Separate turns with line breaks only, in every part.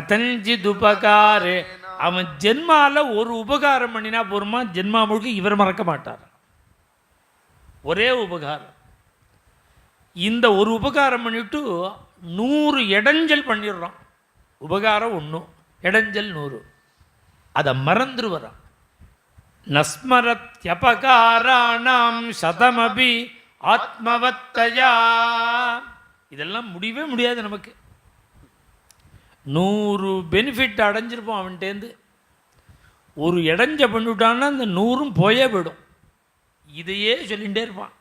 கதஞ்சித் உபகாரே அவன் ஜென்மால ஒரு உபகாரம் பண்ணினா போருமா? ஜென்மா முழுக்க இவர் மறக்க மாட்டார். ஒரே உபகாரம். இந்த ஒரு உபகாரம் பண்ணிட்டு நூறு இடைஞ்சல் பண்ணிடுறான். உபகாரம் ஒன்றும் இடைஞ்சல் நூறு. அதை மறந்துருவறான். நஸ்மரத்யபகாராணாம் சதமபி ஆத்மவத்தையா. இதெல்லாம் முடியவே முடியாது நமக்கு. நூறு பெனிஃபிட் அடைஞ்சிருப்போம் அவன்கிட்டேருந்து ஒரு இடைஞ்ச பண்ணிவிட்டான்னா அந்த நூறும் போயே போயிடும். இதையே சொல்லிகிட்டே இருப்பான்.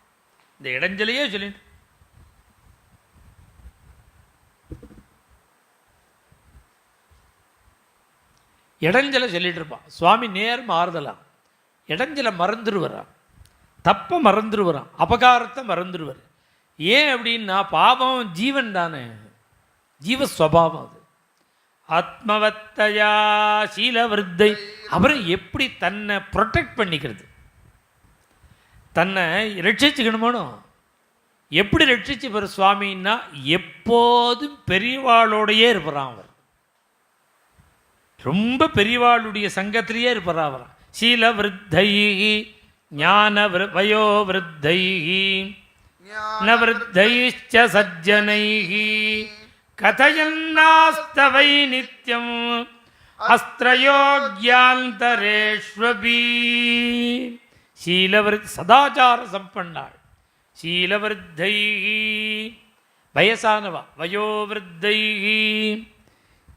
இந்த இடைஞ்சலையே சொல்லிட்டு இடைஞ்சலை சொல்லிகிட்டு இருப்பான். சுவாமி நேர் மாறுதலாம் இடைஞ்சலை மறந்துடுவரான் தப்பை மறந்துடுவரான் அபகாரத்தை மறந்துடுவார் ஏன் அப்படின்னா பாவம் ஜீவன் தானே ஜீவஸ்வபாவம் அது. ஆத்மவத்தையா சீலவிருத்தை. அப்புறம் எப்படி தன்னை ப்ரொடெக்ட் பண்ணிக்கிறது? தன்னை ரட்சிச்சுக்கணுமானோ? எப்படி ரட்சிச்சு பெற சுவாமின்னா எப்போதும் பெரியவாளோடையே இருப்பாராம் அவர். ரொம்ப பெரியவாளுடைய சங்கத்திலேயே இருப்பாரா அவர். சீல விருத்தை ஞான வயோ விருத்தை ந விருத்தைச்ச சஜ்ஜனைः கதயன்னாஸ்தவை நித்யம். அஸ்திரயோக்யாந்தரேஷ்வபி. சதாச்சார சம்பன்னாள் சீலவிருத்தை வயசானவா? வயோவிருத்தை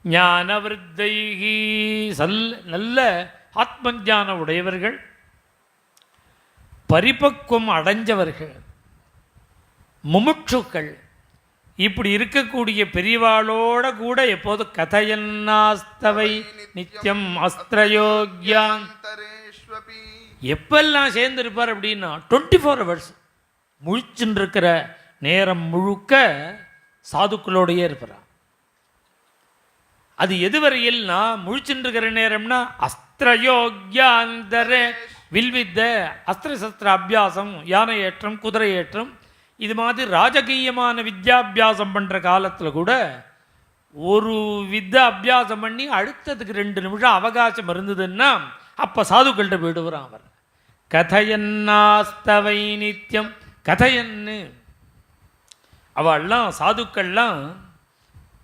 ஞானவிருத்தை சல் நல்ல ஆத்மஞான உடையவர்கள். பரிபக்குவம் அடைஞ்சவர்கள். முமுட்சுக்கள். இப்படி இருக்கக்கூடிய பெரியவாளோட கூட எப்போதும் கதையன்னாஸ்தவை நித்தியம் அஸ்திரயோக்யான். எப்பெல்லாம் சேர்ந்துருப்பார் அப்படின்னா டுவெண்ட்டி ஃபோர் ஹவர்ஸ் முழிச்சுன்னு இருக்கிற நேரம் முழுக்க சாதுக்களோடையே இருப்பார் அது எதுவரையில்னா முழிச்சுன்னு இருக்கிற நேரம்னா அஸ்திரயோக்யாந்தர. வில்வித்த அஸ்திர சஸ்திர அபியாசம் யானை ஏற்றம் குதிரை ஏற்றம் இது மாதிரி ராஜகீயமான வித்யாபியாசம் பண்ணுற காலத்தில் கூட ஒரு வித்த அபியாசம் பண்ணி அடுத்ததுக்கு ரெண்டு நிமிஷம் அவகாசம் இருந்ததுன்னா அப்போ சாதுக்கள்கிட்ட போயிடுவான் அவர். கதையன்னாஸ்தவை நித்தியம் கதையன்னு. அவள்லாம் சாதுக்கள்லாம்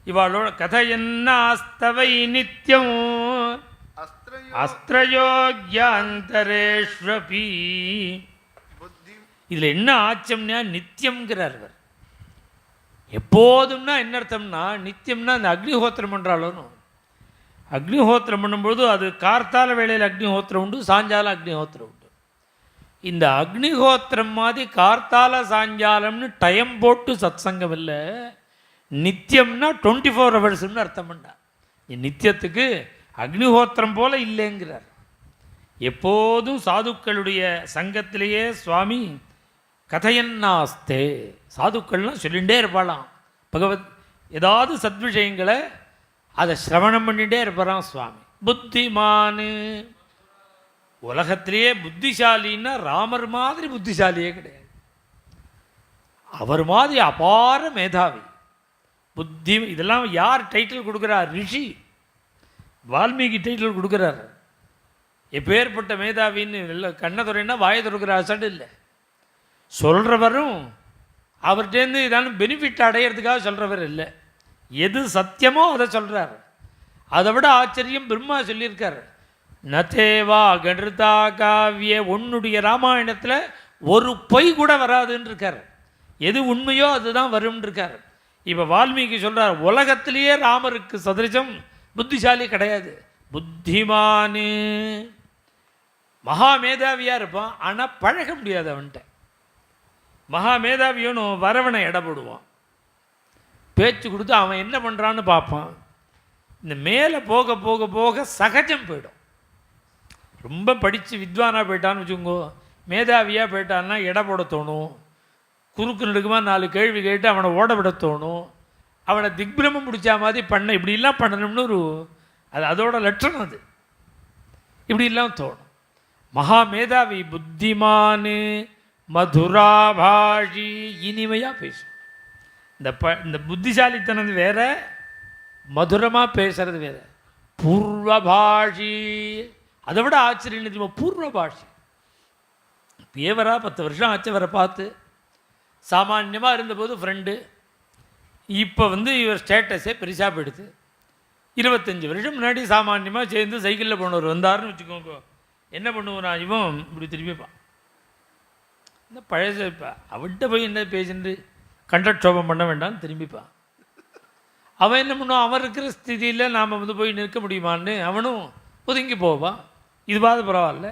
இவாளோட கதையன்னாஸ்தவை நித்தியம்
அஸ்திரயோ
அஸ்திரயோக்யாந்தரேஷ்வபி.
புத்தி
இதில் என்ன ஆச்சம்னா நித்தியம்ங்கிறார் இவர். எப்போதும்னா என்ன அர்த்தம்னா நித்தியம்னா அந்த அக்னிஹோத்திரம் பண்ணுறாலும் அக்னிஹோத்திரம் பண்ணும்போது அது கார்த்தால வேளையில் அக்னிஹோத்திரம் உண்டு சாஞ்சால அக்னிஹோத்திரம் உண்டு. இந்த அக்னிஹோத்திரம் மாதிரி கார்த்தால சாஞ்சாலம்னு டைம் போட்டு சத்சங்கம் இல்லை. நித்தியம்னா டுவெண்ட்டி ஃபோர் ஹவர்ஸ்னு அர்த்தம் பண்ணா. நித்தியத்துக்கு அக்னிஹோத்திரம் போல இல்லைங்கிறார். எப்போதும் சாதுக்களுடைய சங்கத்திலேயே சுவாமி கதையன்னாஸ்தே. சாதுக்கள்லாம் சொல்லிகிட்டே இருப்பாளாம். பகவத் ஏதாவது சத்விஷயங்களை அதை சிரவணம் பண்ணிகிட்டே இருப்பாராம் சுவாமி. புத்திமானு. உலகத்திலேயே புத்திசாலின்னா ராமர் மாதிரி புத்திசாலியே கிடையாது. அவர் மாதிரி அபார மேதாவி. புத்தி இதெல்லாம் யார் டைட்டில் கொடுக்குறார் ரிஷி. வால்மீகி டைட்டில் கொடுக்குறாரு. எப்பேற்பட்ட மேதாவின்னு இல்லை கண்ணை துறைன்னா வாயை துறக்கிற அசடு இல்லை. சொல்கிறவரும் அவர்கிட்டேருந்து ஏதானும் பெனிஃபிட் அடையிறதுக்காக சொல்கிறவர் இல்லை. எது சத்தியமோ அதை சொல்கிறார் அதை விட ஆச்சரியம் பிரம்மா சொல்லியிருக்கார். நதேவா கணிதா காவிய உன்னுடைய ராமாயணத்தில் ஒரு பொய் கூட வராதுன்னு இருக்கார் எது உண்மையோ அதுதான் வரும்னு இருக்கார் இப்போ வால்மீகி சொல்கிறார் உலகத்திலேயே ராமருக்கு சதிருஷம் புத்திசாலி கிடையாது. புத்திமானு. மகா மேதாவியாக இருப்பான் ஆனால் பழக முடியாது அவன்கிட்ட. மகா மேதாவியனும் வரவனை எடை போடுவான் பேச்சு கொடுத்து அவன் என்ன பண்ணுறான்னு பார்ப்பான். இந்த மேலே போக போக போக சகஜம் போயிடும். ரொம்ப படித்து வித்வானாக போயிட்டான்னு வச்சுக்கோங்க. மேதாவியாக போயிட்டான்னா எடை போட தோணும். குறுக்கு நெடுக்குமா நாலு கேள்வி கேட்டு அவனை ஓட விட தோணும். அவனை திக்பிரமம் பிடிச்ச மாதிரி பண்ண இப்படிலாம் பண்ணணும்னு ஒரு அது அதோட லட்சணம் அது. இப்படிலாம் தோணும். மகா மேதாவி புத்திமானு மதுராபாஷி இனிமையாக பேசும். இந்த ப இந்த புத்திசாலித்தனம் வேற மதுரமாக பேசுறது வேற. பூர்வபாஷி அதை விட ஆச்சரியம் தெரியுமா? பூர்வபாஷி. பேவரா பத்து வருஷம் ஆச்சு அவரை பார்த்து. சாமான்யமாக இருந்தபோது ஃப்ரெண்டு இப்போ வந்து இவர் ஸ்டேட்டஸே பெருசாக போயிடுது. இருபத்தஞ்சி வருஷம் முன்னாடி சாமான்யமாக சேர்ந்து சைக்கிளில் போனவர் வந்தாருன்னு வச்சுக்கோங்க. என்ன பண்ணுவோம் நான் இவன்? இப்படி திரும்பிப்பான் இந்த பழைய அவன்கிட்ட போய் என்ன பேசிட்டு கண்டக்ஷோபம் பண்ண வேண்டாம்னு திரும்பிப்பான். அவன் என்ன பண்ணுவான்? அவன் இருக்கிற ஸ்திதியில் நாம் வந்து போய் நிற்க முடியுமான்னு அவனும் ஒதுங்கி போவான். இதுவாது பரவாயில்ல.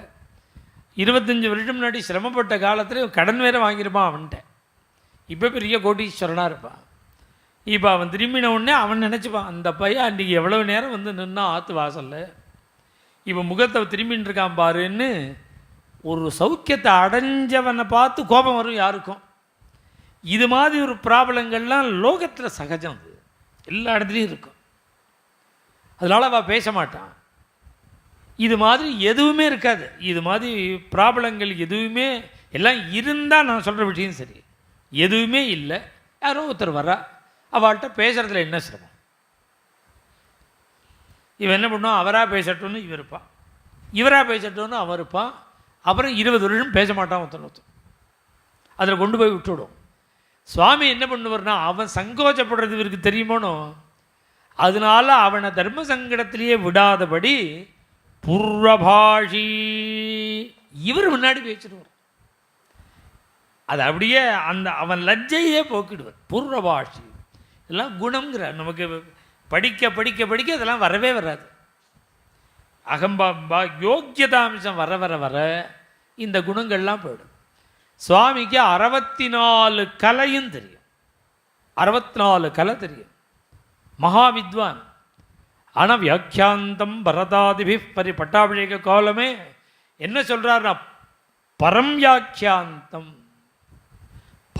இருபத்தஞ்சி வருஷம் முன்னாடி சிரமப்பட்ட காலத்தில் கடன் வேற வாங்கியிருப்பான் அவன்கிட்ட. இப்போ பெரிய கோட்டீஸ்வரனாக இருப்பான். இப்போ அவன் திரும்பின உடனே அவன் நினச்சிப்பான் அந்த பையன் அன்றைக்கி எவ்வளோ நேரம் வந்து நின்னா ஆற்று வாசலில்? இப்போ முகத்தை திரும்பின்னு இருக்கான் பாருன்னு ஒரு சௌக்கியத்தை அடைஞ்சவனை பார்த்து கோபம் வரும் யாருக்கும்? இது மாதிரி ஒரு ப்ராப்ளங்கள்லாம் லோகத்தில் சகஜம் அது. எல்லா இடத்துலையும் இருக்கும். அதனால் அவள் பேச மாட்டான். இது மாதிரி எதுவுமே இருக்காது. இது மாதிரி ப்ராப்ளங்கள் எதுவுமே எல்லாம் இருந்தால் நான் சொல்கிற விஷயம் சரி. எதுவுமே இல்லை. யாரோ ஒருத்தர் வரா. அவள்கிட்ட பேசுகிறதுல என்ன சிரமம்? இவன் என்ன பண்ணுவான்? அவராக பேசட்டும்னு இவர் இருப்பான். இவராக பேசட்டும்னு அவன் இருப்பான். அப்புறம் இருபது வருஷம் பேச மாட்டான் ஒருத்தன் ஒருத்தன். அதில் கொண்டு போய் விட்டுவிடும் சுவாமி என்ன பண்ணுவார்னா அவன் சங்கோச்சப்படுறது இவருக்கு தெரியுமோனோ அதனால அவனை தர்ம சங்கடத்திலேயே விடாதபடி புர்வபாஷி இவர் முன்னாடி பேசிடுவார். அது அப்படியே அந்த அவன் லஜ்ஜையே போக்கிடுவார். பூர்வபாஷி இதெல்லாம் குணம்ங்கிறார் நமக்கு படிக்க படிக்க படிக்க இதெல்லாம் வரவே வராது. அகம்பா யோக்கியதாம்சம் வர வர வர இந்த குணங்கள்லாம் போயிடும். சுவாமிக்கு அறுபத்தி நாலு கலையும் தெரியும். அறுபத்தி நாலு கலை தெரியும். மகா வித்வான் ஆனால் வியாக்கியாந்தம் பரதாதிபி பரி பட்டாபிஷேக கோலமே என்ன சொல்கிறாருன்னா பரம் வியாக்கியாந்தம்.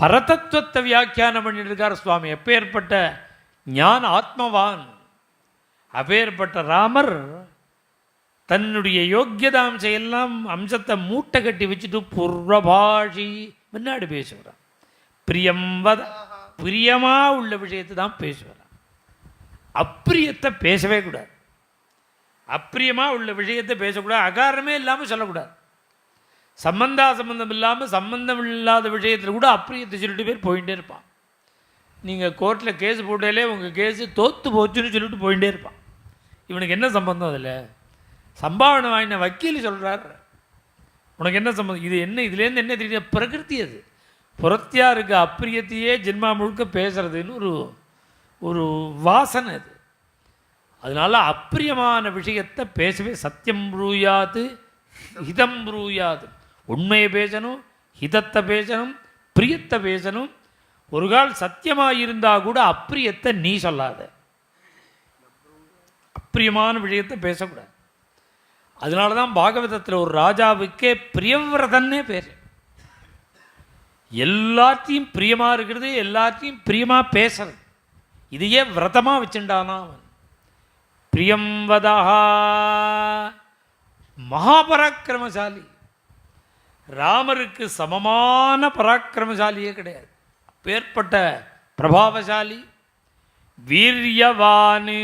பரதத்துவத்தை வியாக்கியானம் பண்ணியிருக்கார் சுவாமி. எப்பேற்பட்ட ஞான ஆத்மவான். அப்பேற்பட்ட ராமர் தன்னுடைய யோக்கியதாம்சம் எல்லாம் அம்சத்தை மூட்டை கட்டி வச்சுட்டு புர்வபாஷி முன்னாடி பேசுகிறான். பிரியம் வத பிரியமா உள்ள விஷயத்தை தான் பேசுகிறான். அப்பிரியத்தை பேசவே கூடாது. அப்பிரியமாக உள்ள விஷயத்தை பேசக்கூடாது. அகாரமே இல்லாமல் சொல்லக்கூடாது. சம்பந்தா சம்பந்தம் இல்லாமல் சம்பந்தம் இல்லாத விஷயத்தில் கூட அப்பிரியத்தை சொல்லிட்டு பேர் போயிட்டே இருப்பான். நீங்கள் கோர்ட்டில் கேஸ் போட்டாலே உங்கள் கேஸு தோற்று போச்சுன்னு சொல்லிட்டு போயிட்டே இருப்பான். இவனுக்கு என்ன சம்பந்தம் அதில்? சம்பாவனை வாங்கின வக்கீல் சொல்கிறார் உனக்கு என்ன சம்மந்தம் இது என்ன இதுலேருந்து என்ன தெரியுது? பிரகிருதி அது. புறத்தியாக இருக்க அப்பிரியத்தையே ஜென்மா முழுக்க பேசுறதுன்னு ஒரு ஒரு வாசனை அது. அதனால அப்பிரியமான விஷயத்தை பேசவே சத்தியம் ப்ரூயாது ஹிதம் ப்ரூயாது. உண்மையை பேசணும் ஹிதத்தை பேசணும் பிரியத்தை பேசணும். ஒரு கால் சத்தியமாக இருந்தால் கூட அப்பிரியத்தை நீ சொல்லாத. அப்பிரியமான விஷயத்தை பேசக்கூடாது. அதனால தான் பாகவதத்தில் ஒரு ராஜாவுக்கே பிரியவிரதன்னே பேர். எல்லாத்தையும் பிரியமாக இருக்கிறது எல்லாத்தையும் பிரியமாக பேசுறது. இதையே விரதமாக வச்சுட்டானா அவன். பிரியம்வதா மகாபராக்கிரமசாலி. ராமருக்கு சமமான பராக்கிரமசாலியே கிடையாது. அப்பேற்பட்ட பிரபாவசாலி வீரியவானு.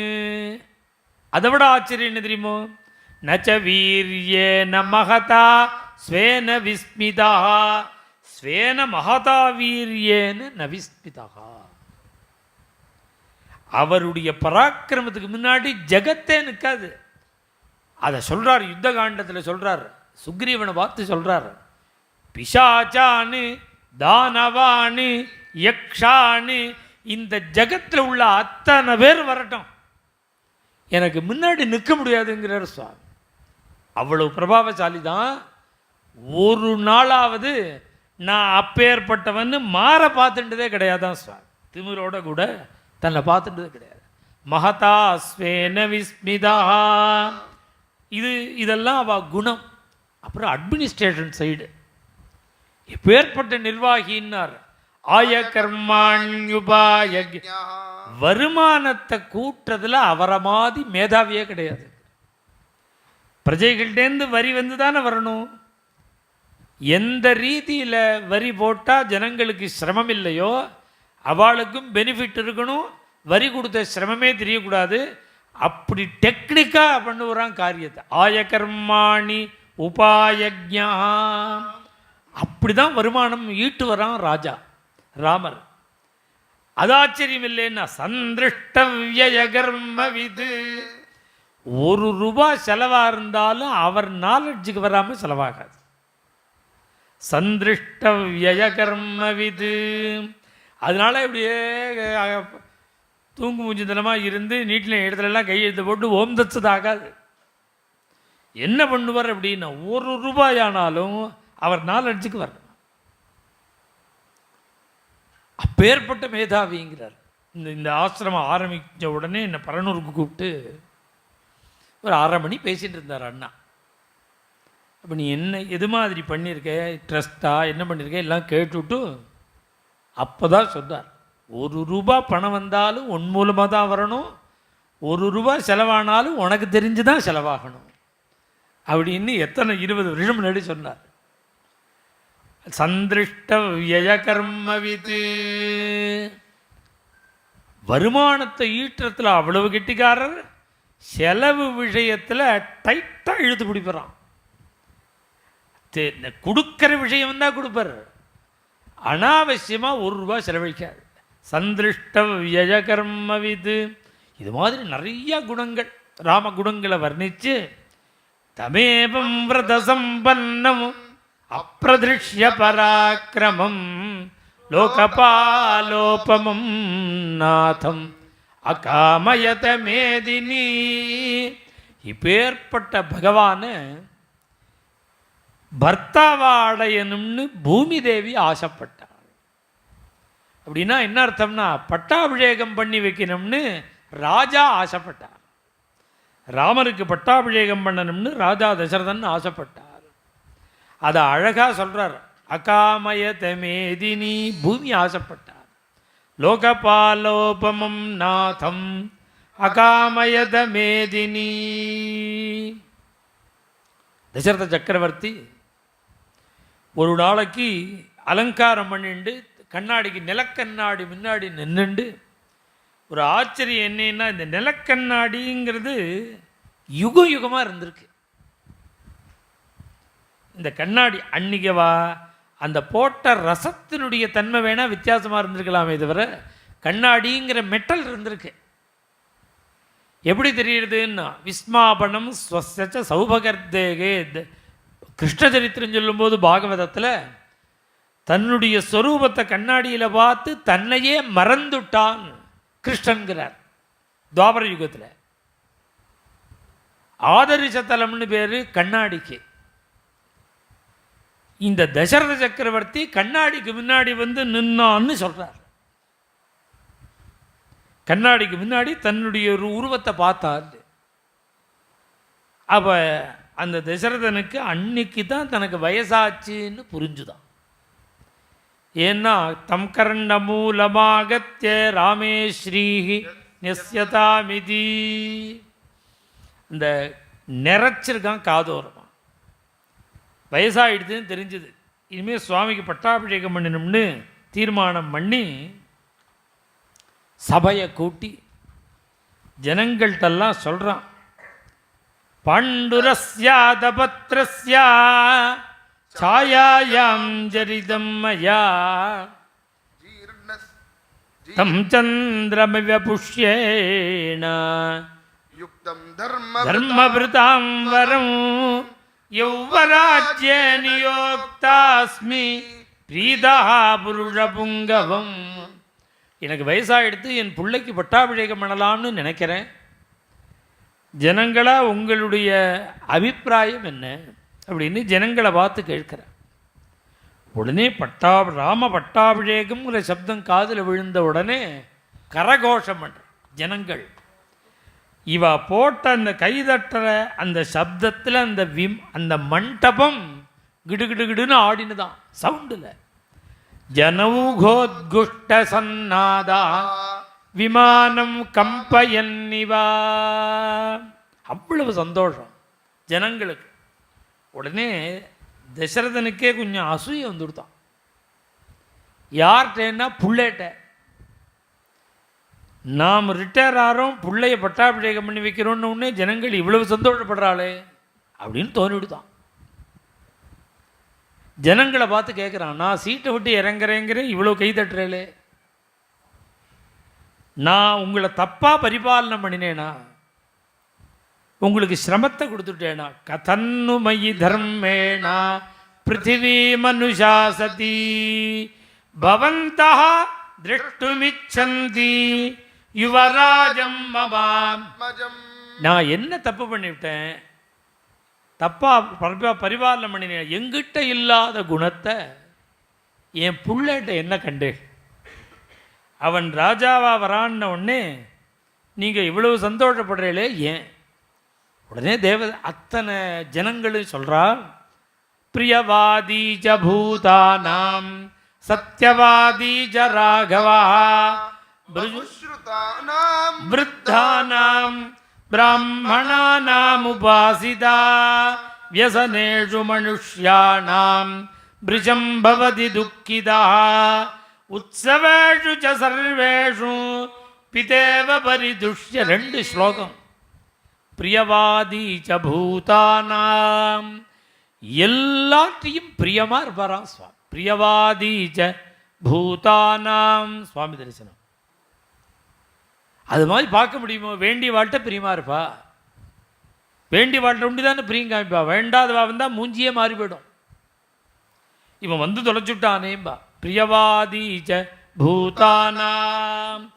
அதை விட ஆச்சரியம் என்ன தெரியுமோ? நச்ச வீரியேன மகதா ஸ்வேன விஸ்மிதா. ஸ்வேன மகதா வீரியேன நவிஸ்மிதா. அவருடைய பராக்கிரமத்துக்கு முன்னாடி ஜெகத்தே நிற்காது அதை சொல்கிறார் யுத்த காண்டத்தில் சொல்கிறார் சுக்ரீவனை பார்த்து சொல்கிறார் பிசாச்சானு தானவானு யக்ஷானு இந்த ஜகத்தில் உள்ள அத்தனை பேர் வரட்டும். எனக்கு முன்னாடி நிற்க முடியாதுங்கிறார் சுவாமி. அவ்வளவு பிரபாவசாலி தான் ஒரு நாளாவது நான் அப்பேற்பட்டவன்னு மாற பார்த்துட்டதே கிடையாதான் சுவாமி. திமிரோட கூட தன்னை பார்த்துட்டது கிடையாது. மகதா ஸ்வேன விஸ்மிதா. இது இதெல்லாம் அவ குணம். அப்புறம் அட்மினிஸ்ட்ரேஷன் சைடு எப்பேற்பட்ட நிர்வாகின்னார்? ஆய கர்மாண்யுபாய வருமானத்தை கூட்டுறதுல அவரை மாதிரி மேதாவியே கிடையாது. பிரஜைகள்டேந்து வரி வந்து தானே வரணும்? எந்த ரீதியில் வரி போட்டால் ஜனங்களுக்கு சிரமம் இல்லையோ அவளுக்கும் பெனிஃபிட் இருக்கணும் வரி கொடுத்த சிரமமே தெரியக்கூடாது. அப்படி டெக்னிக்காக பண்ணுவான் காரியத்தை. ஆய கர்மாணி உபாயஜா அப்படி தான் வருமானம் ஈட்டு வரான் ராஜா ராமர். அது ஆச்சரியம் இல்லைன்னா சந்திருஷ்டவிய வியகர்ம விது. ஒரு ரூபாய் செலவாக இருந்தாலும் அவர் நாலெட்ஜுக்கு வராமல் செலவாகாது. சந்திருஷ்டவிய கர்ம விது அதனால இப்படியே தூங்கு மூஞ்சிதனமாக இருந்து நீட்டில் இடத்துலலாம் கையெழுத்து போட்டு ஓம் தச்சது ஆகாது. என்ன பண்ணுவார் அப்படின்னா ஒரு ரூபாய் ஆனாலும் அவர் நாலெட்ஜுக்கு வரணும். அப்பேற்பட்ட மேதாவிங்கிறார். இந்த இந்த ஆசிரமம் ஆரம்பித்த உடனே என்னை பரனூருக்கு கூப்பிட்டு ஒரு அரை மணி பேசிகிட்டு இருந்தார் அண்ணா. அப்போ நீ என்ன எது மாதிரி பண்ணியிருக்க ட்ரஸ்ட்டாக என்ன பண்ணியிருக்க எல்லாம் கேட்டுவிட்டு அப்போ தான் சொன்னார். ஒரு ரூபா பணம் வந்தாலும் உன் மூலமாக தான் வரணும். ஒரு ரூபா செலவானாலும் உனக்கு தெரிஞ்சு தான் செலவாகணும். அப்படின்னு எத்தனை இருபது வருஷம் முன்னாடி சொன்னார். சந்திருஷ்ட விய கர்மவிது வருமானத்தை ஈட்டுறதுல அவ்வளவு கெட்டிக்காரர். செலவு விஷயத்தில் டைட்டாக இழுத்து பிடிப்பறான். கொடுக்குற விஷயம் தான் கொடுப்பார். அனாவசியமாக ஒரு ரூபா செலவழிக்காது. சந்திருஷ்ட விய கர்மவிது இது மாதிரி நிறைய குணங்கள் ராம குணங்களை வர்ணித்து தமேபம் விரத சம்பன்னம் அப்பிரதிருஷ்ய பராக்கிரமம் லோகபாலோபமம் நாதம். அகாமயத மேதினி இப்பேற்பட்ட பகவான் பர்த்தாவா அடையணும்னு பூமி தேவி ஆசைப்பட்டாள். அப்படின்னா என்ன அர்த்தம்னா பட்டாபிஷேகம் பண்ணி வைக்கணும்னு ராஜா ஆசைப்பட்டார். ராமருக்கு பட்டாபிஷேகம் பண்ணணும்னு ராஜா தசரதன் ஆசைப்பட்டார். அதை அழகாக சொல்கிறார் அகாமய தமேதினி பூமி ஆசைப்பட்டார். லோகபாலோபமம் நாதம் அகாமயத மேதினி தசரத சக்கரவர்த்தி ஒரு நாளைக்கு அலங்காரம் பண்ணிண்டு கண்ணாடிக்கு நிலக்கண்ணாடி முன்னாடி நின்றுண்டு ஒரு ஆச்சரியம் என்னன்னா இந்த நிலக்கண்ணாடிங்கிறது யுக யுகமாக இருந்திருக்கு. இந்த கண்ணாடி அன்னிக்கவா அந்த போட்ட ரசத்தினுடைய தன்மை வேணால் வித்தியாசமாக இருந்திருக்கலாமே தவிர கண்ணாடிங்கிற மெட்டல் இருந்திருக்கு. எப்படி தெரியுதுன்னா விஸ்மாபனம் ஸ்வசச்ச சௌபகர்தேகே த- கிருஷ்ண சரித்திரம் சொல்லும்போது பாகவதத்தில் தன்னுடைய ஸ்வரூபத்தை கண்ணாடியில் பார்த்து தன்னையே மறந்துட்டான் கிருஷ்ணன்கிறார் துவாபர யுகத்தில். ஆதரிச தலம்னு பேர் கண்ணாடிக்கு. இந்த தசரத சக்கரவர்த்தி கண்ணாடிக்கு முன்னாடி வந்து நின்னான்னு சொல்கிறார் கண்ணாடிக்கு முன்னாடி தன்னுடைய ஒரு உருவத்தை பார்த்தார். அப்ப அந்த தசரதனுக்கு அன்னைக்கு தான் தனக்கு வயசாச்சுன்னு புரிஞ்சுதான். ஏன்னா தம் கர்ண மூலமாகத்திய ராமேஸ்ரீஹி நெஸ்யதாமிதி. இந்த நிறைச்சிருக்கான் காதோரமாக வயசாகிடுதுன்னு தெரிஞ்சுது. இனிமேல் சுவாமிக்கு பட்டாபிஷேகம் பண்ணணும்னு தீர்மானம் பண்ணி சபையை கூட்டி ஜனங்கள்கிட்டெல்லாம் சொல்கிறான் பண்டுரஸ்யாதபத்ரஸ்யா சாயாயாம் ஜரிதம் மயா தம் சந்திரமிவ புஷ்யேன
யுக்தம் தர்ம
தர்மவிரதாம் வரம் யௌவராஜ்ய நியோக்தாஸ்மி பிரீதா புங்கவம் எனக்கு வயசாகிடுத்து என் பிள்ளைக்கு பட்டாபிஷேகம் பண்ணலாம்னு நினைக்கிறேன். ஜனங்களா உங்களுடைய அபிப்பிராயம் என்ன? அப்படின்னு ஜனங்களை பார்த்து கேட்குறேன் உடனே பட்டா ராம பட்டாபிஷேகம்ங்கிற சப்தம் காதில் விழுந்த உடனே கரகோஷம் பண்ற ஜனங்கள். இவ போட்ட அந்த கைதட்டுற அந்த சப்தத்தில் அந்த விம் அந்த மண்டபம் கிடுகிடுகிடுன்னு ஆடினுதான் சவுண்டில். ஜனௌகோத்குஷ்ட சன்னாதா விமானம் கம்பயன்னிவா அவ்வளவு சந்தோஷம் ஜனங்களுக்கு. உடனே தசரதனுக்கே கொஞ்சம் அசூய வந்துடுத்தான் யார்கிட்டன்னா புள்ளேட்ட. நாம் ரிட்டையர் ஆகிறோம் பிள்ளைய பட்டாபிஷேகம் பண்ணி வைக்கிறோன்னு உடனே ஜனங்கள் இவ்வளவு சந்தோஷப்படுறாளே அப்படின்னு தோணிவிடுதான். ஜனங்களை பார்த்து கேட்குறான் நான் சீட்டை விட்டு இறங்குறேங்கிறேன் இவ்வளோ கை தட்டுறேளே. நான் உங்களை தப்பாக பரிபாலனை பண்ணினேனா? உங்களுக்கு சிரமத்தை கொடுத்துட்டேனா? கதன்னு மயி தர்மேணா பிருத்திவி மனுஷா சதி. பவந்தா திருஷ்டுமிச்சந்தி. யுவராஜம் மமாம்
மஜம்.
நான் என்ன தப்பு பண்ணிவிட்டேன்? தப்பா பரிபா பரிபாலனை பண்ணினேன். எங்கிட்ட இல்லாத குணத்தை என் புள்ளகிட்ட என்ன கண்டு? அவன் ராஜாவா வரான்ன உடனே நீங்கள் இவ்வளவு சந்தோஷப்படுறீங்களே ஏன்? உடனே தேவ அத்தனை ஜனங்களும் சொல்றா பிரியவாதி ஜ பூதானாம் சத்யவாதி ஜ ராகவா. वृद्धानां ब्राह्मणानामुपासिता व्यसनेषु मनुष्याणां भृजं भवति दुःखिता उत्सवेषु च सर्वेषु पितेव परिदुष्य ரெண்டு ஸ்லோகம் பிரியவாதி ச பூதானாம் எல்லாத்தையும் பிரியமா இருப்பாராம் சுவாமி பிரியவாதி ச பூதானாம் சுவாமி தரிசனம் அது மாதிரி பார்க்க முடியுமோ? வேண்டிய வாழ்கிட்ட பிரியமா இருப்பா? வேண்டிய வாழ்கிட்ட உண்டு தானே பிரியம் காமிப்பா? வேண்டாதவா வந்தால் மூஞ்சியே மாறி போயிடும். இவன் வந்து தொலைச்சுட்டானேம்பா. பிரியவாதி பூதானாம்.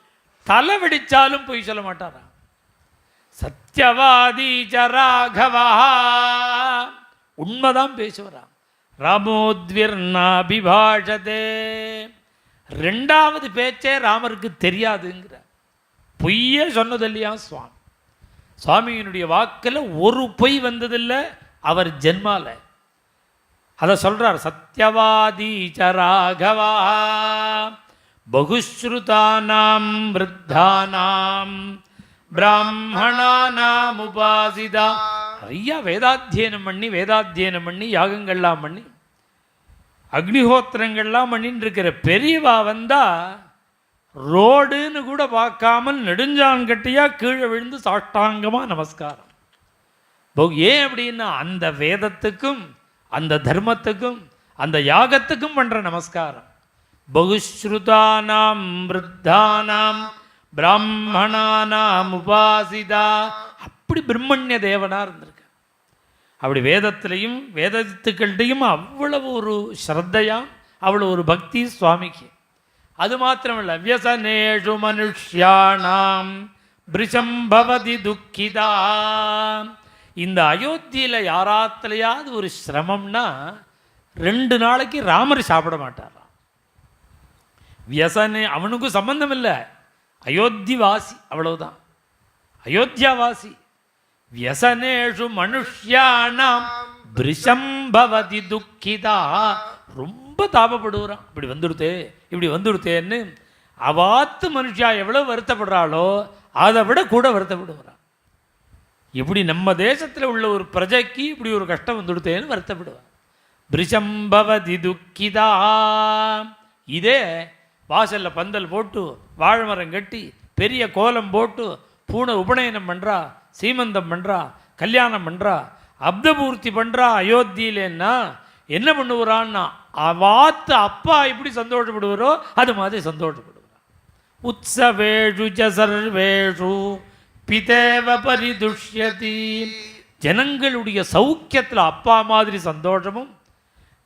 தலை வெடிச்சாலும் பொய் சொல்ல மாட்டாரா? சத்யவாதி ராகவா. உண்மைதான் பேசுவாராம். ராமோத்விர்ணாபிபாஷதே ரெண்டாவது பேச்சே ராமருக்கு தெரியாதுங்கிறார். பொய்யே சொன்னது இல்லையா சுவாமி? சுவாமியினுடைய வாக்கில் ஒரு பொய் வந்ததில்லை அவர் ஜென்மால. அதை சொல்றார் சத்யவாதி ச ராகவா பகுஸ்ருதானாம் விருத்தானாம் பிராமணானாம் உபாசிதா. ஐயா வேதாத்தியனம் பண்ணி வேதாத்தியனம் பண்ணி யாகங்கள்லாம் பண்ணி அக்னிஹோத்திரங்கள்லாம் பண்ணின்னு இருக்கிற பெரியவா வந்தா ரோடுன்னு கூட பார்க்காமல் நெடுஞ்சான் கட்டியாக கீழே விழுந்து சாஷ்டாங்கமாக நமஸ்காரம். ஏன் அப்படின்னா அந்த வேதத்துக்கும் அந்த தர்மத்துக்கும் அந்த யாகத்துக்கும் பண்ணுற நமஸ்காரம். பகுஸ்ருதானாம் விருத்தானாம் பிராமணானாம் உபாசிதா. அப்படி பிரம்மண்ய தேவனாக இருந்திருக்கு. அப்படி வேதத்திலையும் வேதத்துக்கள்கிட்டையும் அவ்வளவு ஒரு ஸ்ரத்தையாக அவ்வளோ ஒரு பக்தி சுவாமிக்கு. அது மாத்திரமல்ல. வியசனேஷு மனுஷ்யானாம் பிரிஷம் பவதி துக்கிதா இந்த அயோத்தியில் யாராத்துலையாவது ஒரு சிரமம்னா ரெண்டு நாளைக்கு ராமர் சாப்பிட மாட்டாராம். வியசனே அவனுக்கும் சம்பந்தம் இல்லை அயோத்திவாசி அவ்வளவுதான். அயோத்தியா வாசி. வியசனேஷு மனுஷ்யானாம் பிரிஷம் பவதி துக்கிதா. ரொம்ப ரொம்ப தாபப்படுகிறான். இப்படி வந்துடுத்தே இப்படி வந்துடுத்தேன்னு அவாத்து மனுஷா எவ்வளவு வருத்தப்படுறாளோ அதை விட கூட வருத்தப்படுகிறான். இப்படி நம்ம தேசத்தில் உள்ள ஒரு பிரஜைக்கு இப்படி ஒரு கஷ்டம் வந்துடுத்தேன்னு வருத்தப்படுவான். பிரிசம்பவதி துக்கிதா. இதே வாசல்ல பந்தல் போட்டு வாழைமரம் கட்டி பெரிய கோலம் போட்டு பூனை உபநயனம் பண்றா சீமந்தம் பண்றா கல்யாணம் பண்ணுறா அப்தபூர்த்தி பண்றா அயோத்தியிலேன்னா என்ன பண்ணுவான்னா அவாத்து அப்பா எப்படி சந்தோஷப்படுவாரோ அது மாதிரி சந்தோஷப்படுவார். உற்சவேஷு ச சர்வேஷு பிதேவ பரிதுஷ்யதி. ஜனங்களுடைய சௌக்கியத்தில் அப்பா மாதிரி சந்தோஷமும்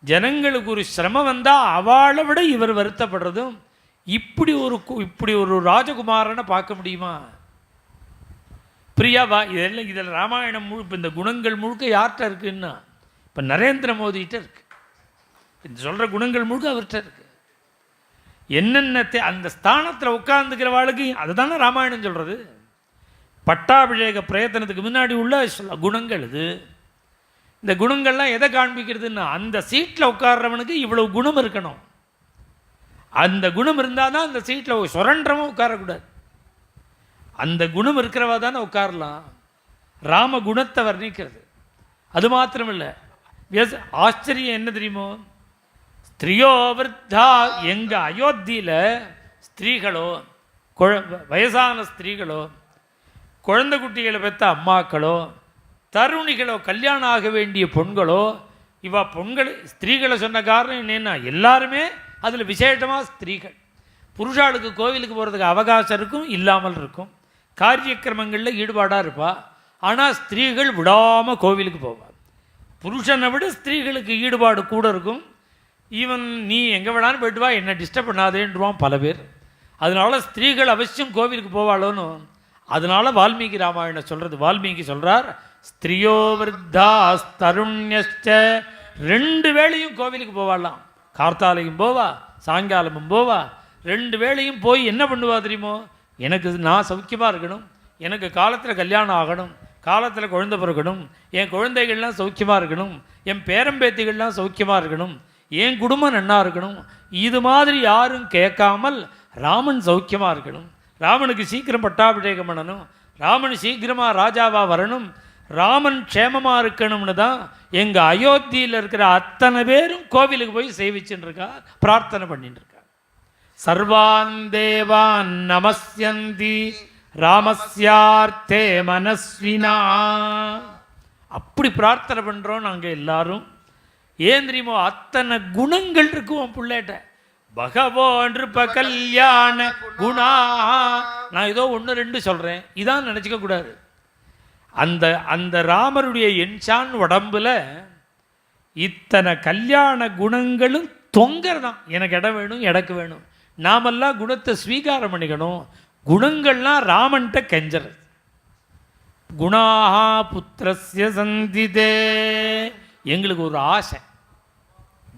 ஜனங்களுக்கு ஒரு சிரமம் வந்தால் அவளை விட இவர் வருத்தப்படுறதும் இப்படி ஒரு கு- இப்படி ஒரு ராஜகுமாரனை பார்க்க முடியுமா? பிரியாவா இதெல்லாம் இதில் ராமாயணம் முழு இப்போ இந்த குணங்கள் முழுக்க யார்கிட்ட இருக்குன்னா இப்போ நரேந்திர மோடிகிட்ட இருக்குது சொல்கிற குணங்கள் முழுக்க அவர்கிட்ட இருக்கு. என்னென்ன தே- அந்த ஸ்தானத்தில் உட்கார்ந்துக்கிறவாளுக்கு அதுதானே ராமாயணம் சொல்கிறது பட்டாபிஷேக பிரயத்தனத்துக்கு முன்னாடி உள்ள குணங்கள் இது. இந்த குணங்கள்லாம் எதை காண்பிக்கிறதுன்னா அந்த சீட்டில் உட்கார்றவனுக்கு இவ்வளவு குணம் இருக்கணும். அந்த குணம் இருந்தால் தான் அந்த சீட்டில் சுரண்டவன் உட்காரக்கூடாது. அந்த குணம் இருக்கிறவா தானே உட்காரலாம். ராம குணத்தை வர்ணிக்கிறது அது மாத்திரமில்லை. ஆச்சரியம் என்ன தெரியுமோ? ஸ்திரியோ எங்கள் அயோத்தியில் ஸ்திரீகளோ குழ வயசான ஸ்திரீகளோ குழந்தை குட்டிகளை பெற்ற அம்மாக்களோ தருணிகளோ கல்யாணம் ஆக வேண்டிய பொண்களோ இவ பொண்கள் ஸ்திரீகளை சொன்ன காரணம் என்னென்னா எல்லாருமே அதில் விசேஷமாக ஸ்திரீகள். புருஷாளுக்கு கோவிலுக்கு போகிறதுக்கு அவகாசம் இருக்கும் இல்லாமல் இருக்கும். காரியக்கிரமங்களில் ஈடுபாடாக இருப்பாள் ஆனால் ஸ்திரீகள் விடாமல் கோவிலுக்கு போவாள் புருஷனை விட ஸ்திரீகளுக்கு ஈடுபாடு கூட இருக்கும். ஈவன் நீ எங்கே வேணாலும் போயிட்டு வா என்னை டிஸ்டர்ப் பண்ணாதேன்றுவான் பல பேர். அதனால ஸ்திரீகள் அவசியம் கோவிலுக்கு போவாளோன்னு. அதனால் வால்மீகி ராமாயணம் சொல்கிறது வால்மீகி சொல்கிறார் ஸ்திரியோ விருத்தா ரெண்டு வேளையும் கோவிலுக்கு போவாளாம். கார்த்தாலையும் போவா சாயங்காலமும் போவா. ரெண்டு வேளையும் போய் என்ன பண்ணுவா தெரியுமோ? எனக்கு நான் சௌக்கியமாக இருக்கணும். எனக்கு காலத்தில் கல்யாணம் ஆகணும். காலத்தில் குழந்தை பிறக்கணும். என் குழந்தைகள்லாம் சௌக்கியமாக இருக்கணும். என் பேரம்பேத்திகள்லாம் சௌக்கியமாக இருக்கணும். என் குடும்பம் நன்னா இருக்கணும்? இது மாதிரி யாரும் கேட்காமல் ராமன் சௌக்கியமாக இருக்கணும். ராமனுக்கு சீக்கிரம் பட்டாபிஷேகம் பண்ணணும். ராமன் சீக்கிரமாக ராஜாவாக வரணும். ராமன் க்ஷேமமாக இருக்கணும்னு தான் எங்கள் அயோத்தியில் இருக்கிற அத்தனை பேரும் கோவிலுக்கு போய் சேவிச்சுட்டு இருக்கா பிரார்த்தனை பண்ணிட்டு இருக்கா சர்வான் தேவான் நமஸ்யந்தி ராமஸ்யார்த்தே மனஸ்வினா. அப்படி பிரார்த்தனை பண்ணுறோம் நாங்கள் எல்லாரும். ஏன் தெரியுமோ? அத்தனை குணங்கள் இருக்கும் உன் பிள்ளைகிட்ட. பகவான் கல்யாண குணா. நான் ஏதோ ஒன்று ரெண்டு சொல்கிறேன் இதான் நினச்சிக்க கூடாது. அந்த அந்த ராமருடைய என்சான் உடம்புல இத்தனை கல்யாண குணங்களும் தொங்கறதான். எனக்கு இடம் வேணும் எனக்கு வேணும். நாமெல்லாம் குணத்தை ஸ்வீகாரம் பண்ணிக்கணும். குணங்கள்லாம் ராமன்கிட்ட கெஞ்சறது. குணாஹா புத்திரஸ்ய சந்திதே. எங்களுக்கு ஒரு ஆசை.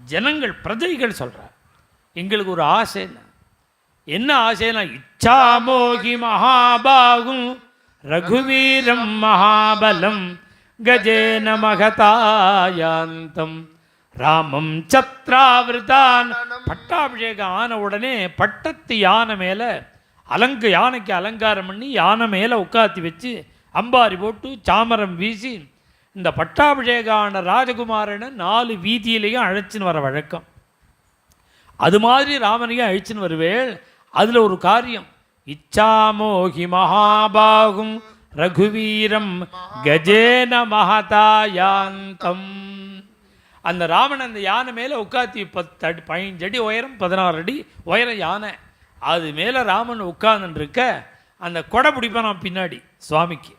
ஜனங்கள் பிரஜைகள் சொல்கிறார் எங்களுக்கு ஒரு ஆசை என்ன? ஆசைனா இச்சாமோகி மகாபாகும் ரகுவீரம் மகாபலம் கஜேன மகதாயாந்தம் ராமம் சத்ராவிரதான். பட்டாபிஷேகம் ஆன உடனே பட்டத்து யானை மேலே அலங்க யானைக்கு அலங்காரம் பண்ணி யானை மேலே உட்காத்தி வச்சு அம்பாரி போட்டு சாமரம் வீசி இந்த பட்டாபிஷேகான ராஜகுமாரனை நாலு வீதியிலையும் அழைச்சின்னு வர வழக்கம். அது மாதிரி ராமனையும் அழைச்சின்னு வருவேள். அதில் ஒரு காரியம். இச்சாமோகி மகாபாகும் ரகுவீரம் கஜேன மகதாயாந்தம். அந்த ராமன் அந்த யானை மேலே உட்காத்தி பத்து அடி பதினஞ்சு அடி உயரம் பதினாறு அடி உயரம் யானை. அது மேலே ராமன் உட்கார்ந்துருக்க அந்த கொடை பிடிப்பான் நான் பின்னாடி சுவாமிக்கு.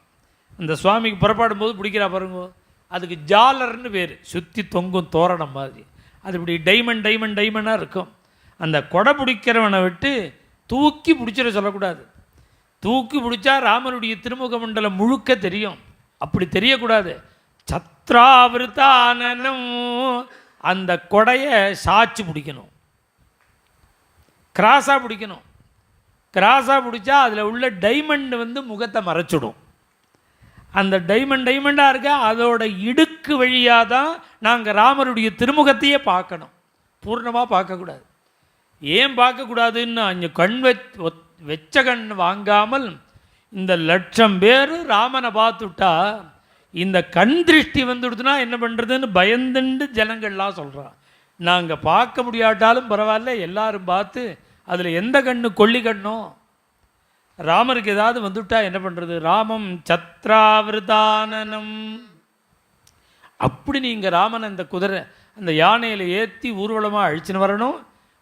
அந்த சுவாமிக்கு புறப்பாடும் போது பிடிக்கிறா பாருங்க. அதுக்கு ஜாலர்னு பேர். சுற்றி தொங்கும் தோரணம் மாதிரி. அது இப்படி டைமண்ட் டைமண்ட் டைமண்டாக இருக்கும். அந்த கொடை பிடிக்கிறவனை விட்டு தூக்கி பிடிச்சிட சொல்லக்கூடாது. தூக்கி பிடிச்சா ராமனுடைய திருமுக மண்டலம் முழுக்க தெரியும். அப்படி தெரியக்கூடாது. சத்ராவிருத்தானனும் அந்த கொடையை சாச்சி பிடிக்கணும். கிராஸாக பிடிக்கணும். கிராஸாக பிடிச்சா அதில் உள்ள டைமண்ட் வந்து முகத்தை மறைச்சிடும். அந்த டைமண்ட் டைமண்டாக இருக்க அதோட இடுக்கு வழியாக தான் நாங்கள் ராமருடைய திருமுகத்தையே பார்க்கணும். பூர்ணமாக பார்க்கக்கூடாது. ஏன் பார்க்கக்கூடாதுன்னு அங்கே கண் வெச் வெச்ச கண் வாங்காமல் இந்த லட்சம் பேர் ராமனை பார்த்துட்டா இந்த கண் திருஷ்டி வந்துடுதுன்னா என்ன பண்ணுறதுன்னு பயந்துண்டு ஜனங்கள்லாம் சொல்கிறான் நாங்கள் பார்க்க முடியாட்டாலும் பரவாயில்ல எல்லாரும் பார்த்து அதில் எந்த கண்ணு கொள்ளி கண்ணோ? ராமருக்கு ஏதாவது வந்துவிட்டா என்ன பண்ணுறது ராமம் சத்ராவிரதானனம். அப்படி நீங்கள் ராமன் அந்த குதிரை அந்த யானையில் ஏற்றி ஊர்வலமாக அழிச்சுன்னு வரணும்.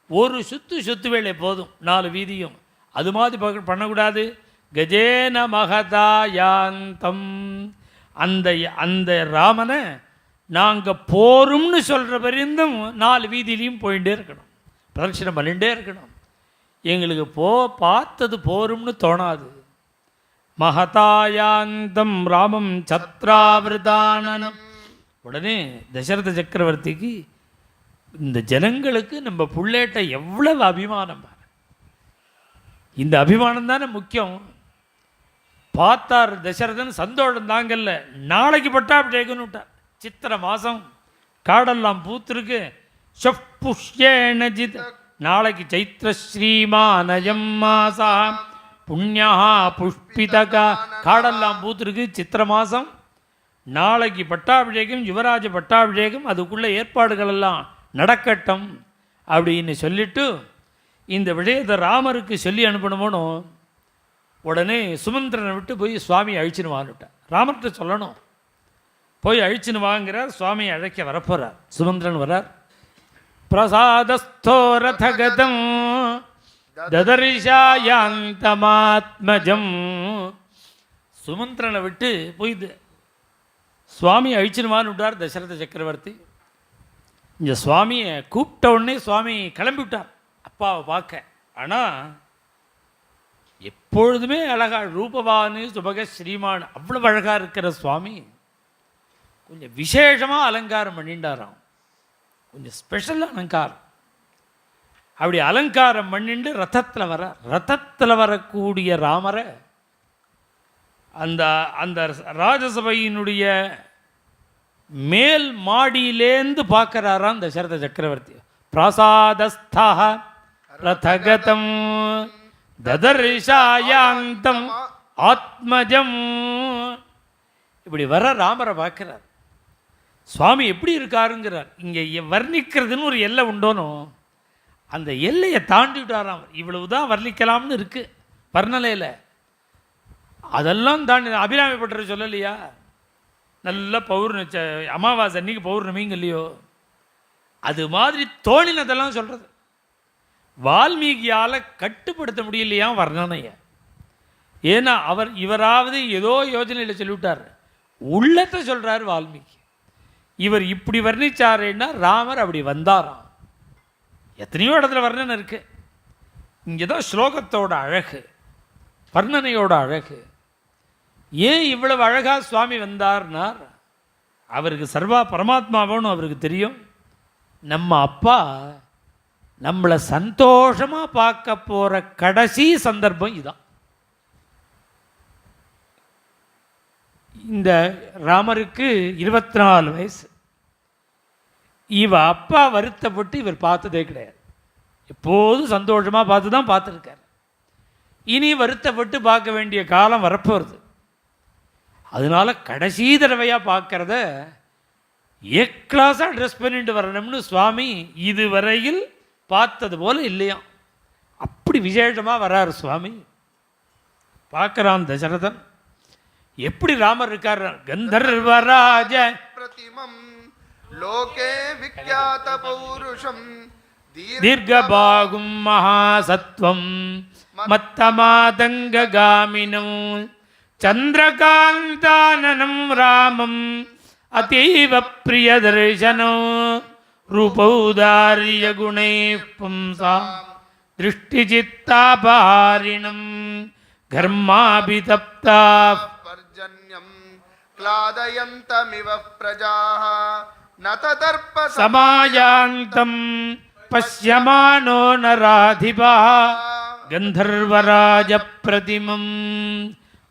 ஒரு சுத்து சுத்து வேலை போதும் நாலு வீதியும். அது மாதிரி பண்ணக்கூடாது. கஜேன மகதா யாந்தம் அந்த அந்த ராமனை நாங்கள் போரும்னு சொல்கிற பரிந்தும் நாலு வீதியிலையும் போயிட்டே இருக்கணும். பிரதட்சணம் பண்ணிகிட்டே இருக்கணும். எங்களுக்கு போ பார்த்தது போரும்னு தோணாது. மகதாயாந்தம் ராமம் சத்ராவிரதானனம். உடனே தசரத சக்கரவர்த்திக்கு இந்த ஜனங்களுக்கு நம்ம புள்ளேட்ட எவ்வளவு அபிமானம் பாரு. இந்த அபிமானம் தானே முக்கியம். பார்த்தார் தசரதன் சந்தோஷம் தாங்கல்ல. நாளைக்கு அப்படி விட்டார். சித்திரை மாதம் காடெல்லாம் பூத்திருக்கு. புஷ்யேன ஜித நாளைக்கு சைத்திர ஸ்ரீமானயம் மாசா. புண்ணியா புஷ்பிதகா. காடெல்லாம் பூத்திருக்கு சித்திரை மாதம் நாளைக்கு பட்டாபிஷேகம் யுவராஜ பட்டாபிஷேகம் அதுக்குள்ளே ஏற்பாடுகள் எல்லாம் நடக்கட்டும் அப்படின்னு சொல்லிட்டு இந்த விஷயத்தை ராமருக்கு சொல்லி அனுப்பணுமோனோ உடனே சுமந்திரனை விட்டு போய் சுவாமி அழிச்சுன்னு வான்னுட்டார். ராமர்கிட்ட சொல்லணும். போய் அழிச்சுன்னு வாங்கிறார் சுவாமியை அழைக்க வரப்போகிறார் சுமந்திரன் வரார் பிரசாதஸ்தோ ரதகதம் ததரிஷாயாந்தமாத்மஜம் சுமந்திரனை விட்டு போயிது. சுவாமி அழிச்சிருமான்னு விட்டார் தசரத சக்கரவர்த்தி. இந்த சுவாமியை கூப்பிட்ட உடனே சுவாமி கிளம்பி விட்டார் அப்பாவை பார்க்க. ஆனால் எப்பொழுதுமே அழகா ரூபவானு சுபக ஸ்ரீமான் அவ்வளோ அழகாக இருக்கிற சுவாமி கொஞ்சம் விசேஷமாக அலங்காரம் பண்ணிட்டாராம் கொஞ்சம் ஸ்பெஷல் அலங்காரம் அப்படி அலங்காரம் பண்ணிண்டு ரத்தத்தில் வர ரத்தத்தில் வரக்கூடிய ராமரை அந்த அந்த ராஜசபையினுடைய மேல் மாடியிலேந்து பார்க்குறாராம் தசரத சக்கரவர்த்தி. பிராசாதஸ்தா ரதகதம் ததர்ஷாயாந்தம் ஆத்மஜம். இப்படி வர ராமரை பார்க்குறார். சுவாமி எப்படி இருக்காருங்கிறார். இங்கே வர்ணிக்கிறதுன்னு ஒரு எல்லை உண்டோனோ அந்த எல்லையை தாண்டி விட்டாராம் இவ்வளவு தான் வர்ணிக்கலாம்னு இருக்குது வர்ணலையில். அதெல்லாம் தாண்டி அபிராமி சொல்லலையா? நல்ல பௌர்ணமி அமாவாசை அன்னைக்கு பௌர்ணமிங்க இல்லையோ? அது மாதிரி தோணினதெல்லாம் சொல்கிறது வால்மீகியால் கட்டுப்படுத்த முடியலையா வர்ணனையை? ஏன்னா அவர் இவராவது ஏதோ யோஜனையில் சொல்லிவிட்டார். உள்ளத்தை சொல்கிறார் வால்மீகி. இவர் இப்படி வர்ணிச்சாருன்னா ராமர் அப்படி வந்தாராம். எத்தனையோ இடத்துல வர்ணனை இருக்கு. இங்கே தான் ஸ்லோகத்தோட அழகு வர்ணனையோட அழகு. ஏன் இவ்வளவு அழகாக சுவாமி வந்தார்னார்? அவருக்கு சர்வா பரமாத்மாவோன்னு அவருக்கு தெரியும். நம்ம அப்பா நம்மளை சந்தோஷமாக பார்க்க போகிற கடைசி சந்தர்ப்பம் இதுதான் இந்த ராமருக்கு இருபத்தி நாலு வயசு. இவ அப்பா வருத்தப்பட்டு இவர் பார்த்ததே கிடையாது. எப்போதும் சந்தோஷமாக பார்த்து தான் பார்த்துருக்கார். இனி வருத்தப்பட்டு பார்க்க வேண்டிய காலம் வரப்போகிறது அதனால கடைசி தடவையாக பார்க்குறத ஏ கிளாஸாக ட்ரெஸ் பண்ணிட்டு வரணும்னு சுவாமி இதுவரையில் பார்த்தது போல இல்லையாம். அப்படி விசேஷமாக வராரு சுவாமி. பார்க்குறான் தசரதன். எப்படி ராமர் இருக்கார்? கந்தர்வராஜ.
பிரதிமம். லோகே விக்யாத பௌருஷம்.
தீர்க்கபாகும் மகாசத்வம். மத்தமாதங்ககாமினம். சந்திரகாந்தானனம் ராமம். அதீவ பிரியதர்சனம் ரூபௌதாரிய குணை பும்சாம் திருஷ்டிச்சித்தாபாரிணம் கர்மாபிதப்தா
क्लादयन्तमिव प्रजाः न तदर्प
சமாயாந்தம் பஷ்யமானோ நராதிபா கந்தர்வராஜ பிரதிமம்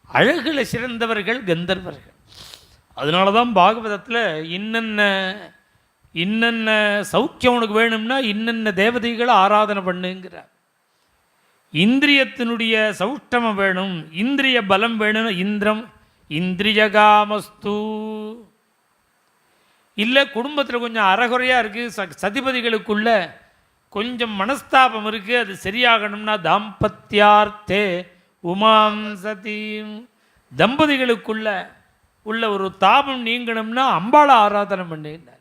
அழகுல சிறந்தவர்கள் கந்தர்வர்கள் அதனால தான் பாகவதத்தில் இன்னென்ன இன்னென்ன சௌக்கியம் உனக்கு வேணும்னா இன்னென்ன தேவதைகளை ஆராதனை பண்ணுங்கிறார் இந்திரியத்தினுடைய சௌஷ்டமம் வேணும் இந்திரிய பலம் வேணும் இந்திரம் இந்திரியகாமஸ்து. இல்லை குடும்பத்தில் கொஞ்சம் அறகுறையாக இருக்குது ச சதிபதிகளுக்குள்ள கொஞ்சம் மனஸ்தாபம் இருக்குது அது சரியாகணும்னா தாம்பத்தியார்த்தே உமாம் சதீம். தம்பதிகளுக்குள்ள உள்ள ஒரு தாபம் நீங்கணும்னா அம்பாளை ஆராதனை பண்ணுகின்றார்.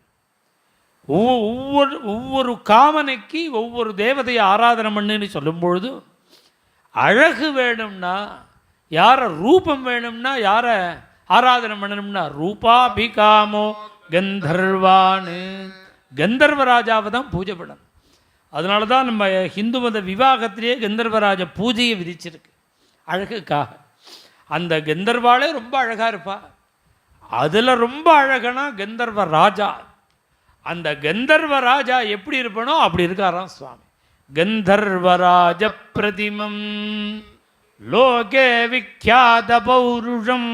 ஒவ்வொரு ஒவ்வொரு காமனைக்கு ஒவ்வொரு தேவதையை ஆராதனை பண்ணுன்னு சொல்லும்பொழுது அழகு வேணும்னா யாரை ரூபம் வேணும்னா யாரை ஆராதனை பண்ணணும்னா ரூபாபிகாமோ கந்தர்வானு. கந்தர்வராஜாவை தான் பூஜை பண்ணணும். அதனால தான் நம்ம ஹிந்து மத விவாகத்திலேயே கந்தர்வராஜ பூஜையை விதிச்சிருக்கு. அழகுக்காக. அந்த கந்தர்வாளே ரொம்ப அழகாக இருப்பா. அதில் ரொம்ப அழகனா கந்தர்வ ராஜா அந்த கந்தர்வ ராஜா எப்படி இருப்பனோ அப்படி இருக்காராம் சுவாமி. கந்தர்வராஜ பிரதிமம். लोके विख्यातपौरुषम्